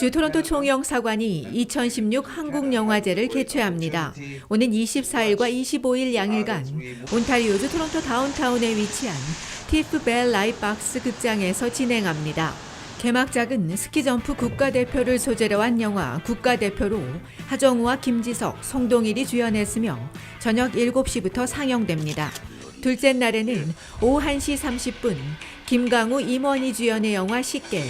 주 토론토 총영 사관이 2016 한국영화제를 개최합니다. 오는 24일과 25일 양일간 온타리오주 토론토 다운타운에 위치한 티프 벨 라이박스 극장에서 진행합니다. 개막작은 스키점프 국가대표를 소재로 한 영화 국가대표로 하정우와 김지석, 송동일이 주연했으며 저녁 7시부터 상영됩니다. 둘째 날에는 오후 1시 30분 김강우, 임원희 주연의 영화 식객,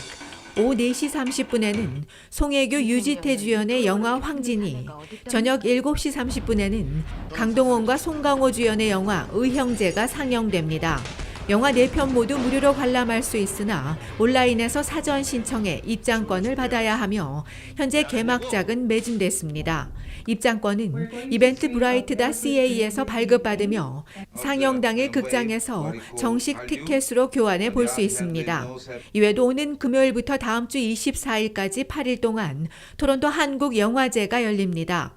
오후 4시 30분에는 송혜교, 유지태 주연의 영화 황진이, 저녁 7시 30분에는 강동원과 송강호 주연의 영화 의형제가 상영됩니다. 영화 4편 모두 무료로 관람할 수 있으나 온라인에서 사전 신청해 입장권을 받아야 하며 현재 개막작은 매진됐습니다. 입장권은 이벤트 브라이트다 CA에서 발급받으며 상영 당일 극장에서 정식 티켓으로 교환해 볼 수 있습니다. 이외에도 오는 금요일부터 다음 주 24일까지 8일 동안 토론토 한국 영화제가 열립니다.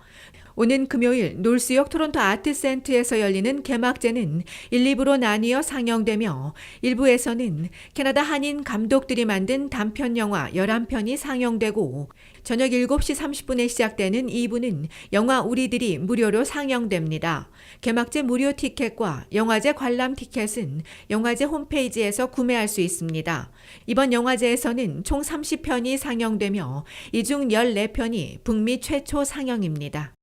오는 금요일 놀스역 토론토 아트센터에서 열리는 개막제는 1, 2부로 나뉘어 상영되며 1부에서는 캐나다 한인 감독들이 만든 단편 영화 11편이 상영되고 저녁 7시 30분에 시작되는 2부는 영화 우리들이 무료로 상영됩니다. 개막제 무료 티켓과 영화제 관람 티켓은 영화제 홈페이지에서 구매할 수 있습니다. 이번 영화제에서는 총 30편이 상영되며 이 중 14편이 북미 최초 상영입니다.